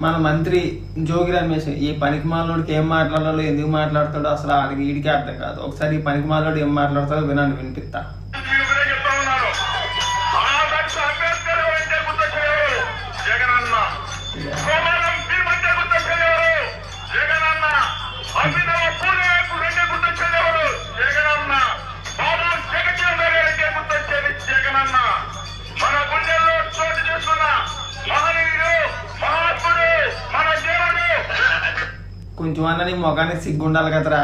మన మంత్రి జోగి రమేష్ ఈ పనికి మాలోడికి ఏం మాట్లాడాలో ఎందుకు మాట్లాడతాడో అసలు ఆడికి వీడికి అర్థం కాదు. ఒకసారి ఈ పనికి మాలోడు ఏం మాట్లాడతాడో వినండి వినిపిస్తా. కొంచెం అన్న నీ మొగానికి సిగ్గుండాలి కదరా.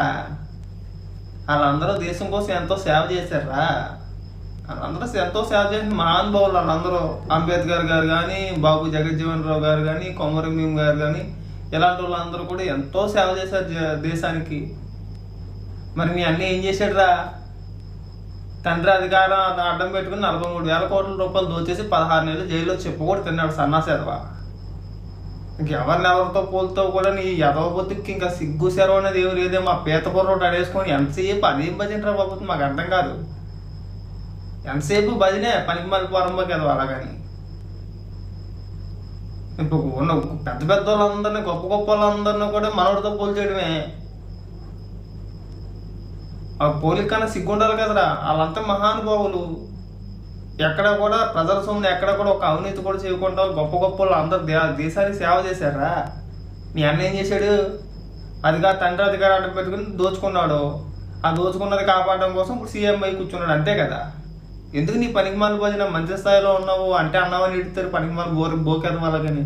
వాళ్ళందరూ దేశం కోసం ఎంతో సేవ చేశారా వాళ్ళందరూ ఎంతో సేవ చేసిన మహానుభావులు వాళ్ళందరూ. అంబేద్కర్ గారు కానీ బాబు జగజ్జీవన్ రావు గారు కానీ కొమరం భీమ్ గారు కానీ ఇలాంటి వాళ్ళందరూ కూడా ఎంతో సేవ చేశారు దేశానికి. మరి మీ అన్నీ ఏం చేశాడురా? తండ్రి అధికారం అడ్డం పెట్టుకుని నలభై మూడు వేల కోట్ల రూపాయలు దోచేసి పదహారు నెలలు జైల్లో చెప్పుకోడు తిన్నాడు సన్నాసేదవా. ఇంకెవరినెవరితో పోల్తో కూడా నీ ఎదవ బతుక్కి ఇంకా సిగ్గు సెరవు అనేది ఏమి లేదే. మా పీత పొర్రోట అడేసుకొని ఎంతసేపు అదేం భజన రా బాబు మాకు అర్థం కాదు. ఎంతసేపు భజనే? పనికి మళ్ళీ పొరంబోకి కదా అలాగని. ఇప్పుడు ఉన్న పెద్ద పెద్ద వాళ్ళందరినీ గొప్ప గొప్ప వాళ్ళందరినీ కూడా మనోడితో పోల్చేయడమే ఆ పోలికన్నా సిగ్గు సిగ్గుండాలి కదరా. వాళ్ళంతా మహానుభావులు. ఎక్కడ కూడా ప్రజల సొమ్ముని ఎక్కడ కూడా ఒక అవినీతి కూడా చేయకుండా గొప్ప గొప్ప వాళ్ళు అందరు దేశానికి సేవ చేశారా? మీ అన్న ఏం చేశాడు? అదిగా తండ్రి అధికారం అడ్డం పెట్టుకుని దోచుకున్నాడు. ఆ దోచుకున్నది కాపాడడం కోసం ఇప్పుడు సీఎం అయి కూర్చున్నాడు అంతే కదా? ఎందుకు నీ పనికి మాల భోజనం మంచి స్థాయిలో ఉన్నావు అంటే అన్నావని ఇడతారు పనికి మాల బోరు బోకేద వాళ్ళకని.